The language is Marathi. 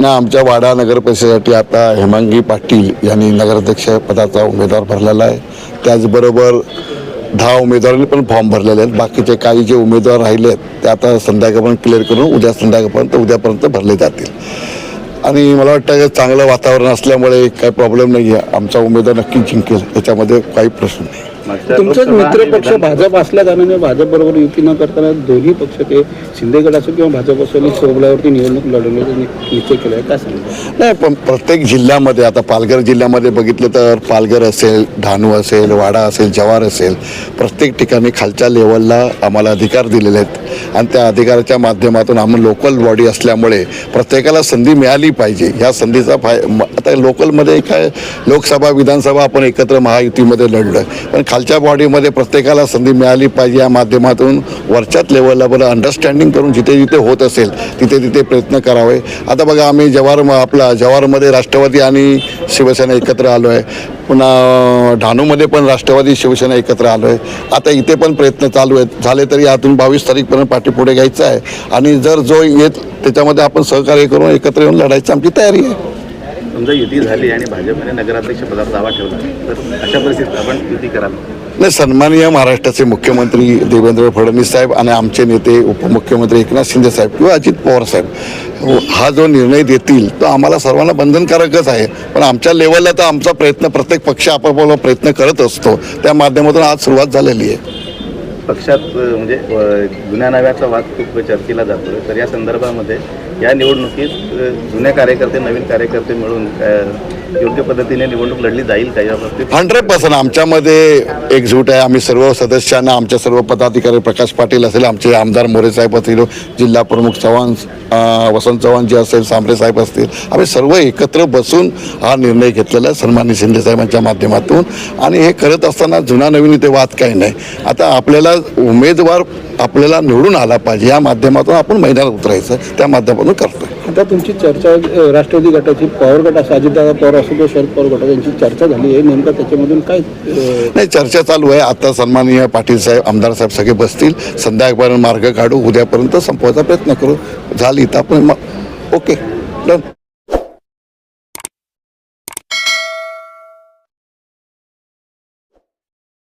ना आमच्या वाडा नगर परिषदेसाठी आता हेमांगी पाटील यांनी नगराध्यक्ष पदाचा उमेदवार भरलेला आहे. त्याचबरोबर दहा उमेदवारांनी पण फॉर्म भरलेले आहेत. बाकीचे काही जे उमेदवार राहिले आहेत ते आता संध्याकाळपर्यंत क्लिअर करून उद्या संध्याकाळपर्यंत उद्यापर्यंत भरले जातील. आणि मला वाटतं चांगलं वातावरण असल्यामुळे काही प्रॉब्लेम नाही आहे आमचा उमेदवार नक्की जिंकेल. याच्यामध्ये काही प्रश्न नाही. तुमचाच मित्रपक्ष विधान- भाजप असल्या कारणाने भाजपबरोबर युती न करताना दोन्ही पक्ष ते शिंदेगड असो किंवा भाजप असो आणि सोबल्यावरती निवडणूक लढवण्याचा निश्चय केला आहे. काय सांगता नाही पण प्रत्येक जिल्ह्यामध्ये आता पालघर जिल्ह्यामध्ये बघितलं तर पालघर असेल डहाणू असेल वाडा असेल जव्हार असेल प्रत्येक ठिकाणी खालच्या लेवलला आम्हाला अधिकार दिलेले आहेत. आणि त्या अधिकाराच्या माध्यमातून आम्ही लोकल बॉडी असल्यामुळे प्रत्येकाला संधी मिळाली पाहिजे. ह्या संधीचा फाय आता लोकलमध्ये काय लोकसभा विधानसभा आपण एकत्र महायुतीमध्ये लढलो आहे पण खालच्या बॉडीमध्ये प्रत्येकाला संधी मिळाली पाहिजे या माध्यमातून. वरच्याच लेवलला बरं अंडरस्टँडिंग करून जिथे जिथे होत असेल तिथे तिथे प्रयत्न करावे. आता बघा आम्ही जव्हार आपला जव्हारमध्ये राष्ट्रवादी आणि शिवसेना एकत्र आलो आहे पुन्हा डहाणूमध्ये पण राष्ट्रवादी शिवसेना एकत्र आलो आहे आता इथे पण प्रयत्न चालू आहेत. झाले तरी यातून बावीस तारीखपर्यंत पाठी पुढे घ्यायचं आहे. आणि जर जो येत त्याच्यामध्ये आपण सहकार्य करून एकत्र येऊन लढायची आमची तयारी आहे. समजा युती झाली आणि भाजपने नगराध्यक्ष दावा ठेवला तर अशा परिस्थितीत आपण युती कराल? नाही सन्माननीय महाराष्ट्राचे मुख्यमंत्री देवेंद्र फडणवीस साहेब आणि आमचे नेते उपमुख्यमंत्री एकनाथ शिंदे साहेब किंवा अजित पवार साहेब हो, हा जो निर्णय देतील तो आम्हाला सर्वांना बंधनकारकच आहे. पण आमच्या लेवलला तर आमचा प्रयत्न प्रत्येक पक्ष आपापला प्रयत्न करत असतो. त्या माध्यमातून आज सुरुवात झालेली आहे. पक्षात म्हणजे जुन्या नव्याचा वाद खूप चर्चेला जातो तर या संदर्भामध्ये या निवडणुकीत जुन्या जुने कार्यकर्ते नवीन कार्यकर्ते मिळून योग्य पद्धतीने निवडणूक लढली जाईल का या बाबतीत हंड्रेड पर्सेंट आमच्यामध्ये एकजूट आहे. आम्ही सर्व सदस्यांना आमच्या सर्व पदाधिकारी प्रकाश पाटील असेल आमचे आमदार मोरे साहेब असतील जिल्हा प्रमुख चव्हाण वसंत चव्हाण जे असेल सांबरे साहेब असतील आम्ही सर्व एकत्र बसून हा निर्णय घेतलेला आहे सन्मान्य शिंदे साहेबांच्या माध्यमातून. आणि हे करत असताना जुना नवीन इथे वाद काही नाही. आता आपल्याला उमेदवार आपल्याला निवडून आला पाहिजे. या माध्यमातून आपण मैदानात उतरायचं त्या माध्यमातून करतोय. आता तुमची चर्चा राष्ट्रवादी गटाची पॉवर गट असं अजितदादा पवार असो किंवा शरद पवार गट यांची चर्चा झाली आहे. नेमकं त्याच्यामधून काय नाही चर्चा चालू आहे. आता सन्माननीय पाटील साहेब आमदार साहेब सगळे बसतील. संध्याकाळपर्यंत मार्ग काढू. उद्यापर्यंत संपवायचा प्रयत्न करू. झाली. तर आपण मग ओके. डन.